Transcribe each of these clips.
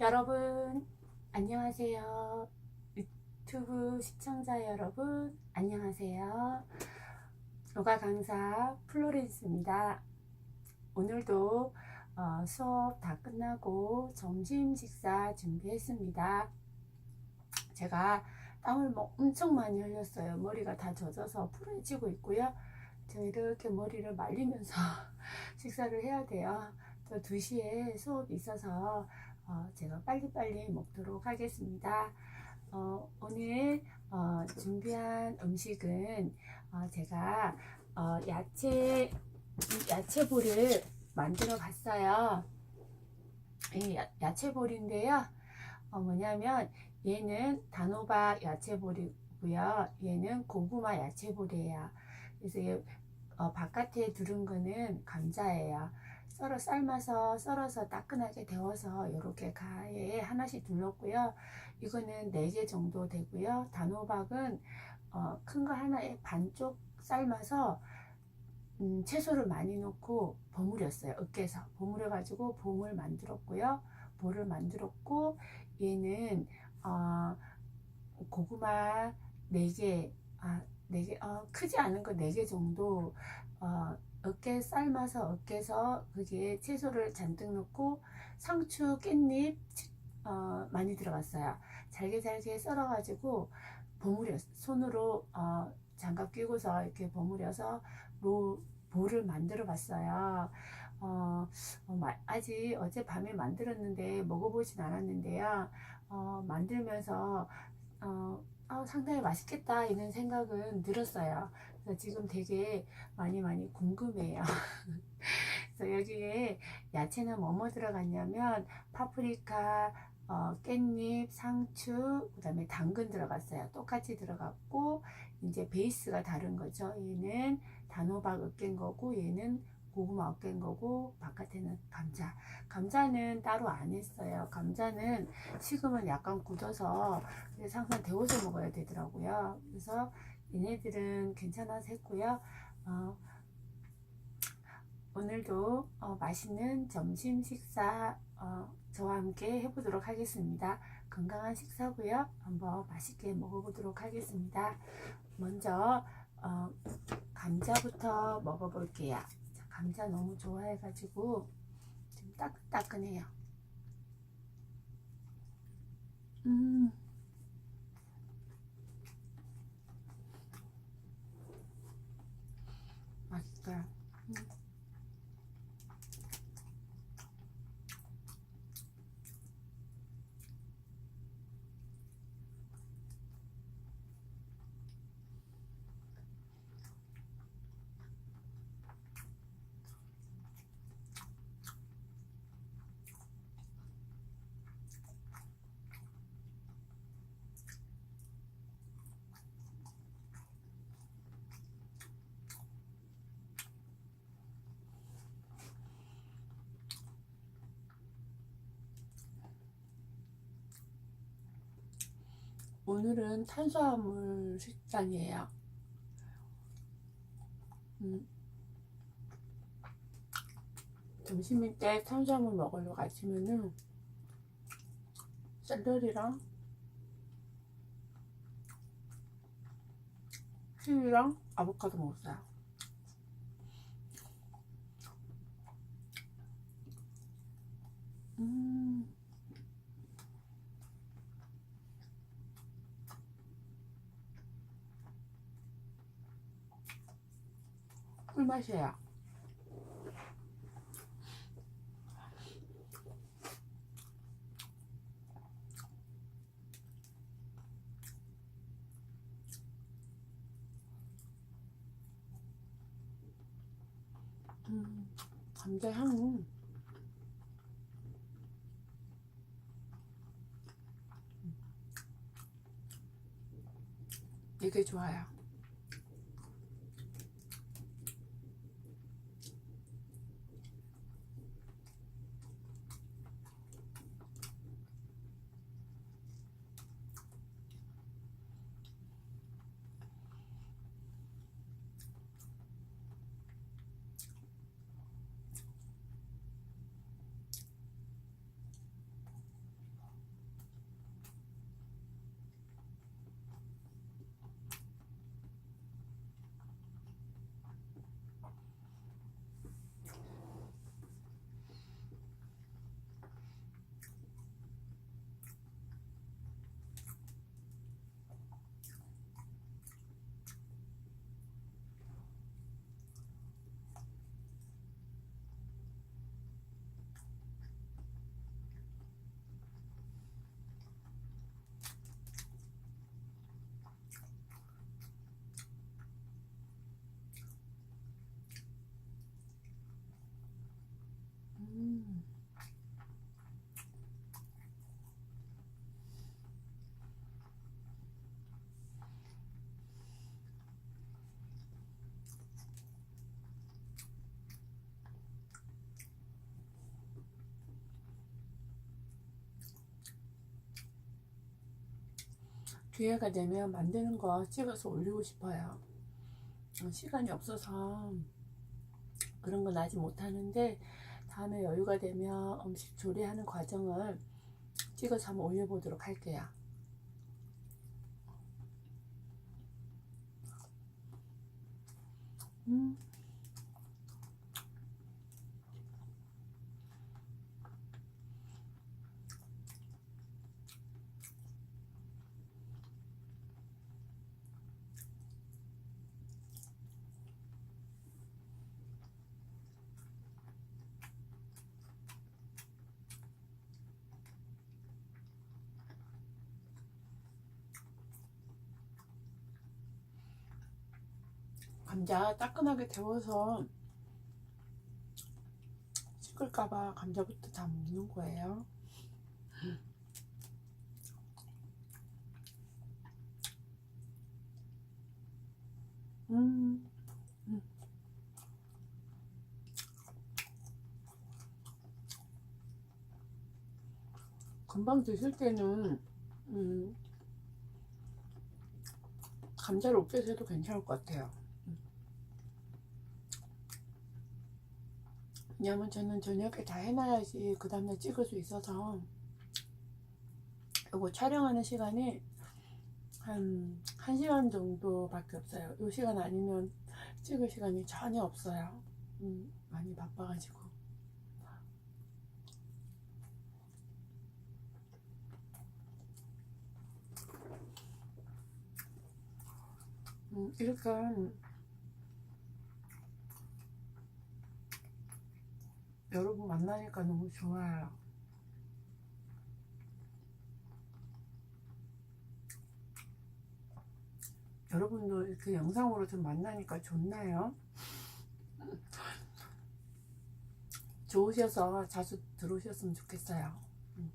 여러분 안녕하세요. 유튜브 시청자 여러분 안녕하세요. 요가 강사 플로렌스입니다. 오늘도 어, 수업 다 끝나고 점심 식사 준비했습니다. 제가 땀을 뭐 엄청 많이 흘렸어요. 머리가 다 젖어서 푸르지고 있고요. 저 이렇게 머리를 말리면서 식사를 해야 돼요. 또 2시에 수업이 있어서 어, 제가 빨리빨리 먹도록 하겠습니다. 어, 오늘 어, 준비한 음식은 어, 제가 어, 야채 야채볼을 만들어 봤어요. 이 야- 야채볼인데요. 어, 뭐냐면 얘는 단호박 야채볼이고요. 얘는 고구마 야채볼이에요. 그래서 얘, 어, 바깥에 두른 거는 감자예요. 썰어 삶아서 썰어서 따끈하게 데워서 이렇게 가에 하나씩 둘렀고요. 이거는 4개 정도 되고요. 단호박은 어, 큰 거 하나에 반쪽 삶아서 음, 채소를 많이 넣고 버무렸어요. 으깨서 버무려 가지고 봄을 만들었고요. 볼을 만들었고 얘는 어, 고구마 4개 아, 4개 어, 크지 않은 거 4개 정도 어, 으깨 삶아서 으깨서 그게 채소를 잔뜩 넣고 상추, 깻잎 어, 많이 들어갔어요. 잘게 잘게 썰어가지고 버무려 손으로 어, 장갑 끼고서 이렇게 버무려서 로, 볼을 만들어 봤어요. 어, 어, 마- 아직 어젯밤에 만들었는데 먹어보진 않았는데요. 어, 만들면서 어, 아, 상당히 맛있겠다 이런 생각은 들었어요. 지금 되게 많이 많이 궁금해요. 그래서 여기에 야채는 뭐뭐 들어갔냐면 파프리카, 어, 깻잎, 상추, 그 다음에 당근 들어갔어요. 똑같이 들어갔고 이제 베이스가 다른 거죠. 얘는 단호박 으깬 거고 얘는 고구마 으깬 거고 바깥에는 감자. 감자는 따로 안 했어요. 감자는 식으면 약간 굳어서 그래서 항상 데워서 먹어야 되더라고요. 그래서 얘네들은 괜찮아서 했고요. 어, 오늘도 어, 맛있는 점심 식사 어, 저와 함께 해보도록 하겠습니다. 건강한 식사고요. 한번 맛있게 먹어보도록 하겠습니다. 먼저 어, 감자부터 먹어볼게요. 자, 감자 너무 좋아해가지고 좀 따끈따끈해요. 음. 맛있어요. 음. 오늘은 탄수화물 식단이에요. 음. 점심일 때 탄수화물 먹으려고 아침에는 샐러리랑 키위랑 아보카도 먹었어요. 음. 꿀맛이에요. 음, 감자 향은 되게 좋아요. 기회가 되면 만드는 거 찍어서 올리고 싶어요. 어, 시간이 없어서 그런 건 아직 못하는데 다음에 여유가 되면 음식 조리하는 과정을 찍어서 한번 올려보도록 할게요. 음. 감자 따끈하게 데워서 식을까봐 감자부터 다 먹는 거예요. 음, 음. 금방 드실 때는 음, 감자를 으깨서 해도 괜찮을 것 같아요. 왜냐면 저는 저녁에 다 해놔야지 그 다음날 찍을 수 있어서 이거 촬영하는 시간이 한 1시간 정도밖에 없어요. 이 시간 아니면 찍을 시간이 전혀 없어요. 음, 많이 바빠가지고. 음, 이렇게 여러분 만나니까 너무 좋아요. 여러분도 이렇게 영상으로 좀 만나니까 좋나요? 좋으셔서 자주 들어오셨으면 좋겠어요. 음.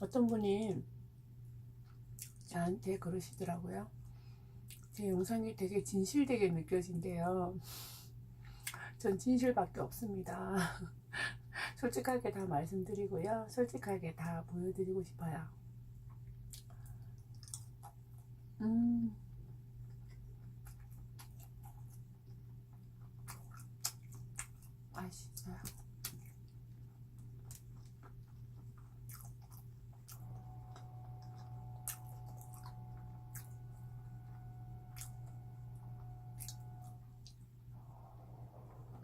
어떤 분이 저한테 그러시더라고요. 제 영상이 되게 진실되게 느껴진대요. 전 진실밖에 없습니다. 솔직하게 다 말씀드리고요. 솔직하게 다 보여드리고 싶어요. 음. 맛있어요.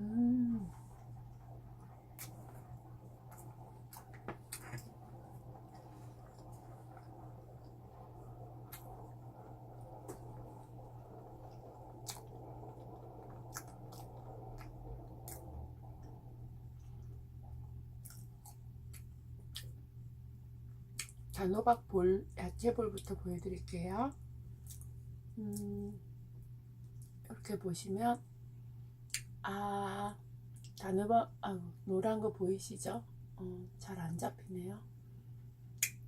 음. 단호박 볼, 야채볼부터 보여드릴게요. 음, 이렇게 보시면, 아, 단호박, 아, 노란 거 보이시죠? 어, 잘 안 잡히네요.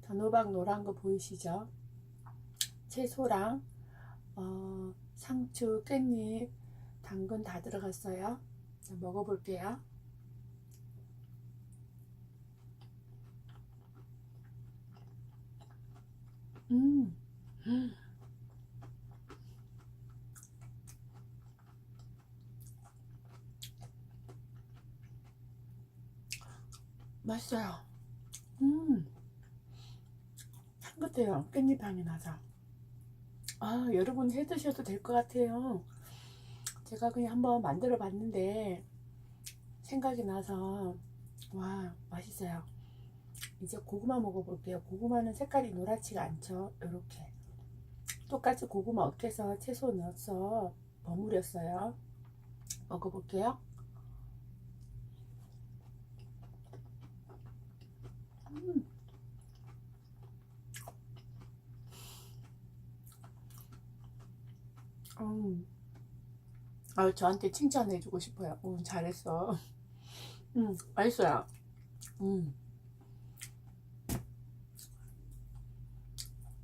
단호박 노란 거 보이시죠? 채소랑, 어, 상추, 깻잎, 당근 다 들어갔어요. 자, 먹어볼게요. 음. 맛있어요. 음. 향긋해요. 깻잎 향이 나서. 아, 여러분 해 드셔도 될 것 같아요. 제가 그냥 한번 만들어 봤는데 생각이 나서 와, 맛있어요. 이제 고구마 먹어볼게요. 고구마는 색깔이 노랗지가 않죠. 이렇게 똑같이 고구마 으깨서 채소 넣어서 버무렸어요. 먹어볼게요. 음. 음. 아, 저한테 칭찬해주고 싶어요. 음, 잘했어. 음, 맛있어요. 음.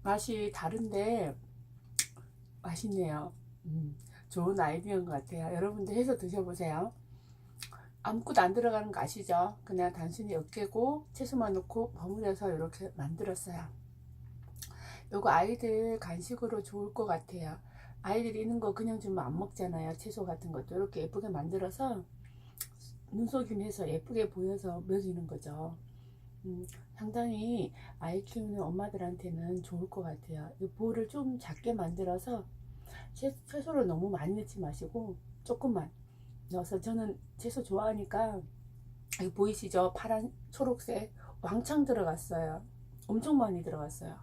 맛이 다른데 맛있네요. 음, 좋은 아이디어인 것 같아요. 여러분들 해서 드셔보세요. 아무것도 안 들어가는 거 아시죠? 그냥 단순히 으깨고 채소만 넣고 버무려서 이렇게 만들었어요. 요거 아이들 간식으로 좋을 것 같아요. 아이들이 있는 거 그냥 주면 안 먹잖아요. 채소 같은 것도 이렇게 예쁘게 만들어서 눈속임해서 예쁘게 보여서 먹이는 거죠. 음, 상당히 아이 키우는 엄마들한테는 좋을 것 같아요. 이 볼을 좀 작게 만들어서 채, 채소를 너무 많이 넣지 마시고 조금만 넣어서 저는 채소 좋아하니까 보이시죠? 파란 초록색 왕창 들어갔어요. 엄청 많이 들어갔어요.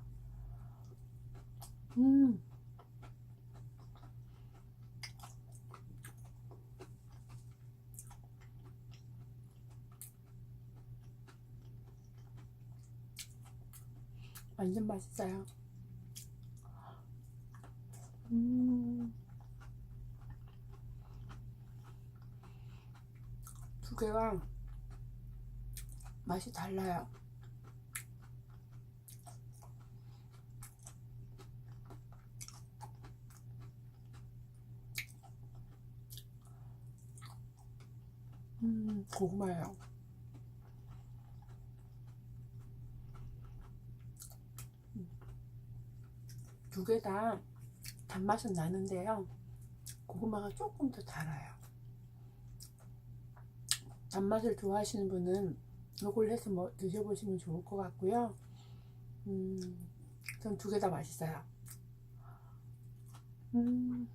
음. 완전 맛있어요. 음. 두 개가 맛이 달라요. 음, 고구마예요. 두 개 다 단맛은 나는데요. 고구마가 조금 더 달아요. 단맛을 좋아하시는 분은 이걸 해서 뭐 드셔보시면 좋을 것 같고요. 음, 전 두 개 다 맛있어요. 음.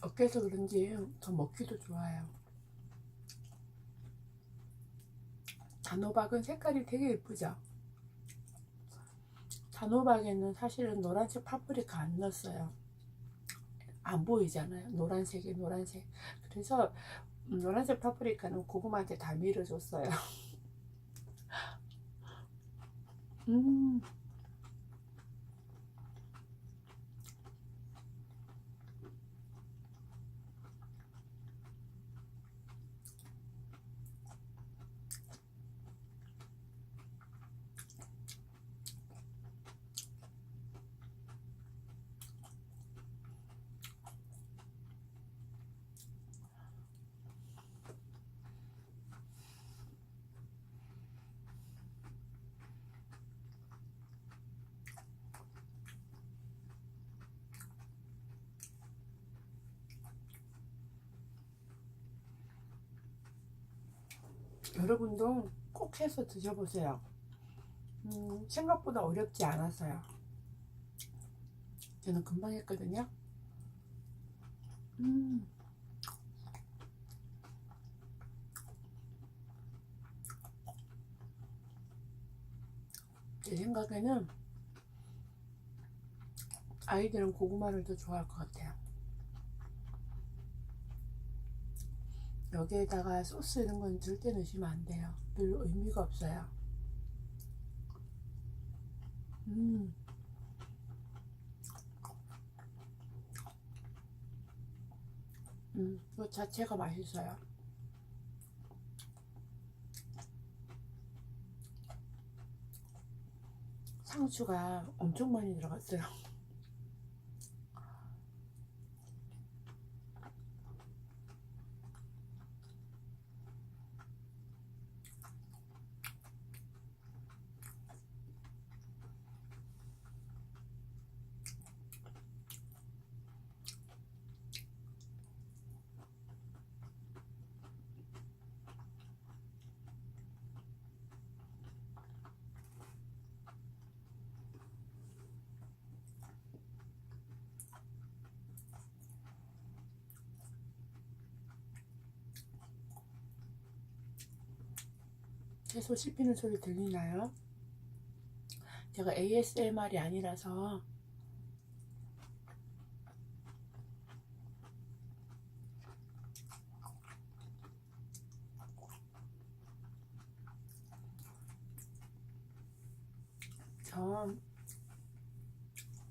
어깨서 그런지 더 먹기도 좋아요. 단호박은 색깔이 되게 예쁘죠? 단호박에는 사실은 노란색 파프리카 안 넣었어요. 안 보이잖아요. 노란색이 노란색. 그래서 음, 노란색 파프리카는 고구마한테 다 밀어줬어요. 음. 여러분도 꼭 해서 드셔보세요. 음, 생각보다 어렵지 않았어요. 저는 금방 했거든요. 음. 제 생각에는 아이들은 고구마를 더 좋아할 것 같아요. 여기에다가 소스 이런 건 절대 넣으시면 안 돼요. 별로 의미가 없어요. 음. 음, 이 자체가 맛있어요. 상추가 엄청 많이 들어갔어요. 채소 씹히는 소리 들리나요? 제가 ASMR이 아니라서 전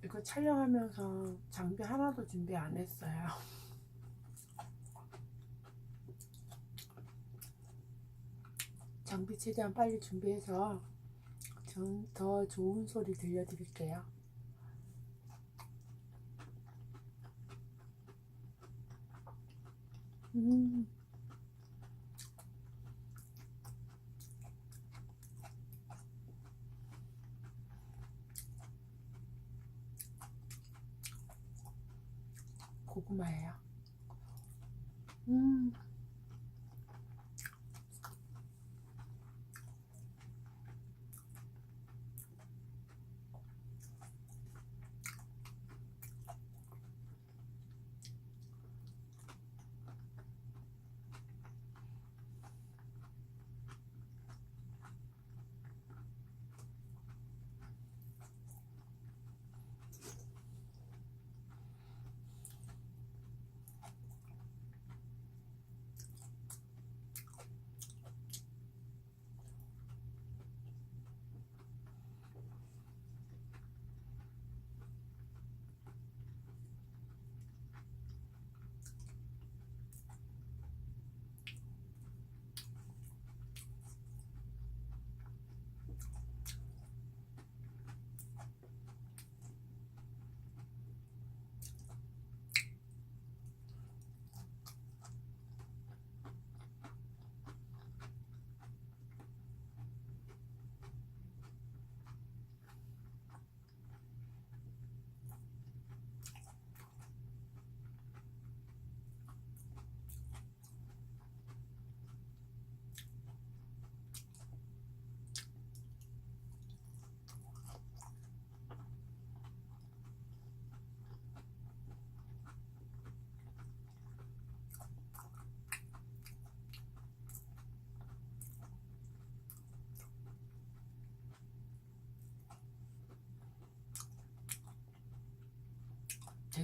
이거 촬영하면서 장비 하나도 준비 안 했어요. 장비 최대한 빨리 준비해서 전 더 좋은 소리 들려드릴게요. 음.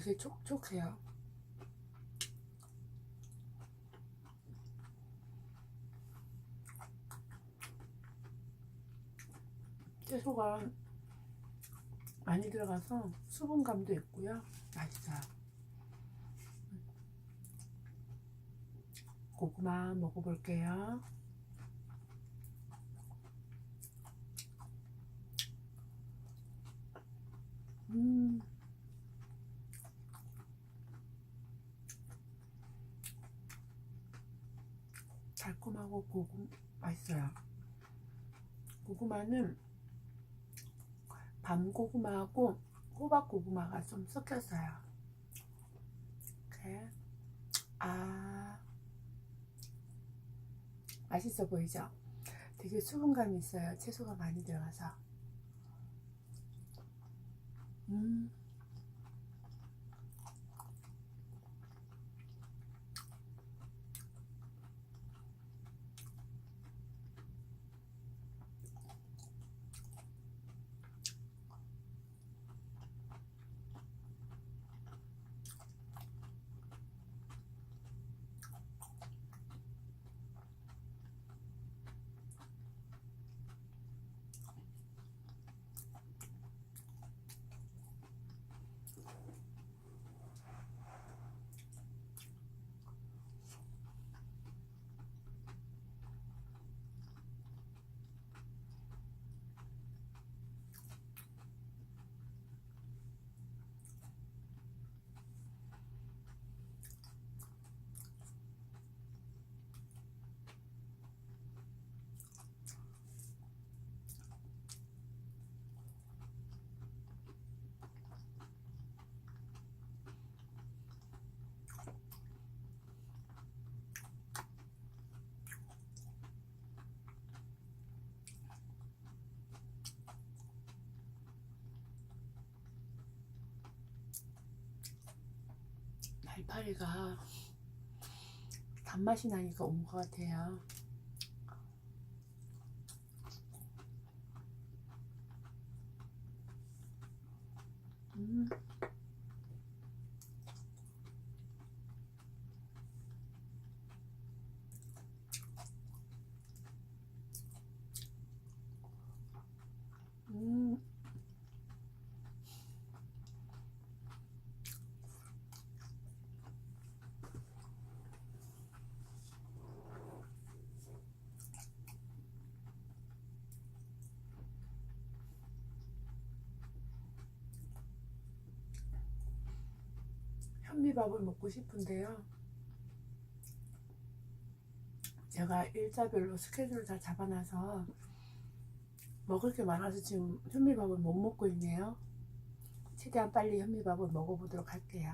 되게 촉촉해요. 채소가 많이 들어가서 수분감도 있고요. 맛있어요. 고구마 먹어볼게요. 음. 달콤하고 고구 맛있어요. 고구마는 밤 고구마하고 호박 고구마가 좀 섞였어요. 이렇게 아 맛있어 보이죠? 되게 수분감이 있어요. 채소가 많이 들어가서 음. 날파리가 단맛이 나니까 온 것 같아요. 음. 음. 현미밥을 먹고 싶은데요. 제가 일자별로 스케줄을 다 잡아놔서 먹을 게 많아서 지금 현미밥을 못 먹고 있네요. 최대한 빨리 현미밥을 먹어보도록 할게요.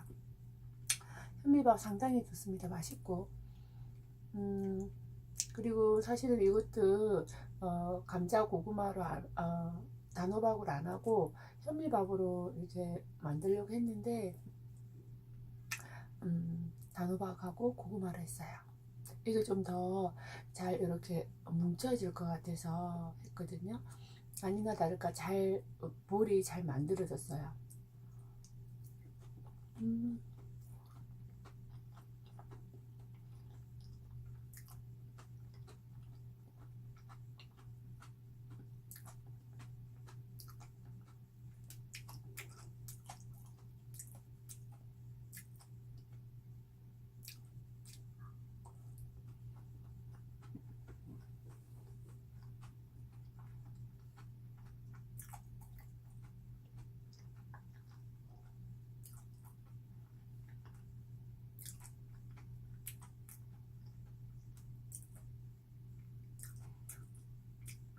현미밥 상당히 좋습니다. 맛있고. 음, 그리고 사실은 이것도 어, 감자 고구마로 안- 어, 단호박으로 안 하고 현미밥으로 이렇게 만들려고 했는데 음, 단호박하고 고구마를 했어요. 이게 좀 더 잘 이렇게 뭉쳐질 것 같아서 했거든요. 아니나 다를까 잘 어, 볼이 잘 만들어졌어요. 음.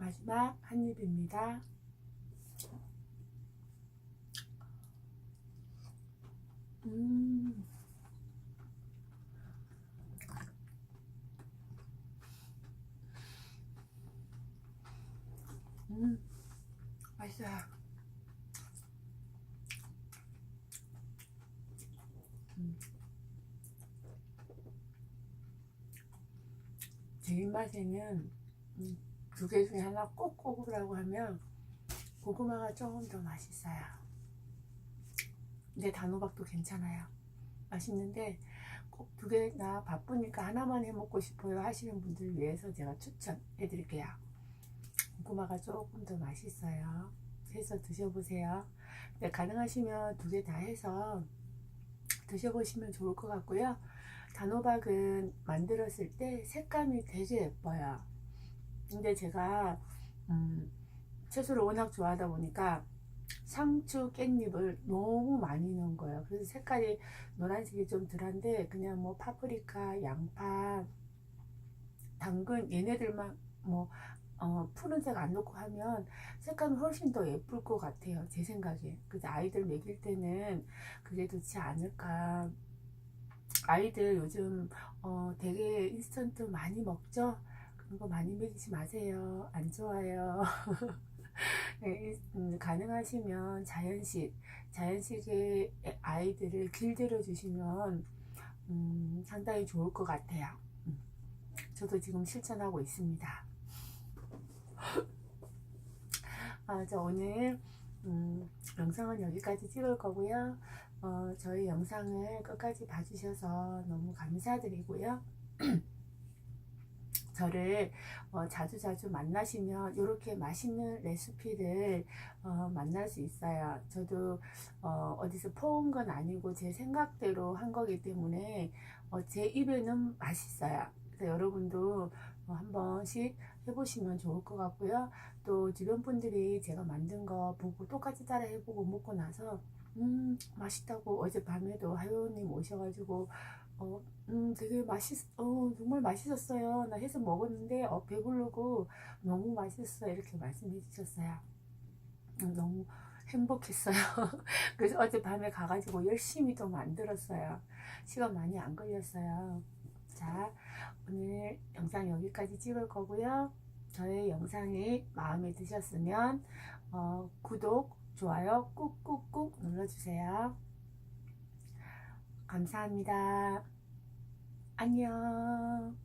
마지막 한 입입니다. 음. 음. 맛있어요. 음. 제 입맛에는 음, 두 개 중에 하나 꼭 꼽으라고 하면 고구마가 조금 더 맛있어요. 근데 단호박도 괜찮아요. 맛있는데 꼭 두 개나 바쁘니까 하나만 해 먹고 싶어요 하시는 분들 위해서 제가 추천해 드릴게요. 고구마가 조금 더 맛있어요. 해서 드셔보세요. 네, 가능하시면 두 개 다 해서 드셔보시면 좋을 것 같고요. 단호박은 만들었을 때 색감이 되게 예뻐요. 근데 제가 음, 채소를 워낙 좋아하다 보니까 상추, 깻잎을 너무 많이 넣은 거예요. 그래서 색깔이 노란색이 좀 덜한데 그냥 뭐 파프리카, 양파, 당근 얘네들만 뭐 어, 푸른색 안 넣고 하면 색감이 훨씬 더 예쁠 것 같아요. 제 생각에. 그래서 아이들 먹일 때는 그게 좋지 않을까. 아이들 요즘 어, 되게 인스턴트 많이 먹죠? 그런 거 많이 먹이지 마세요. 안 좋아요. 네, 음, 가능하시면 자연식, 자연식의 아이들을 길들여 주시면 음, 상당히 좋을 것 같아요. 음, 저도 지금 실천하고 있습니다. 아, 저 오늘 음, 영상은 여기까지 찍을 거고요. 어, 저희 영상을 끝까지 봐주셔서 너무 감사드리고요. 저를 어, 자주 자주 만나시면 이렇게 맛있는 레시피를 어, 만날 수 있어요. 저도 어, 디서 퍼온 건 아니고 제 생각대로 한 거기 때문에 어, 제 입에는 맛있어요. 그래서 여러분도 어, 한 번씩 해보시면 좋을 것 같고요. 또 주변 분들이 제가 만든 거 보고 똑같이 따라 해보고 먹고 나서 음 맛있다고 어젯밤에도 하요님 오셔가지고 어, 음, 되게 맛있, 어, 정말 맛있었어요. 나 해서 먹었는데, 어, 배부르고 너무 맛있어. 이렇게 말씀해 주셨어요. 음, 너무 행복했어요. 그래서 어젯밤에 가가지고 열심히 또 만들었어요. 시간 많이 안 걸렸어요. 자, 오늘 영상 여기까지 찍을 거고요. 저의 영상이 마음에 드셨으면, 어, 구독, 좋아요 꾹꾹꾹 눌러주세요. 감사합니다. 안녕.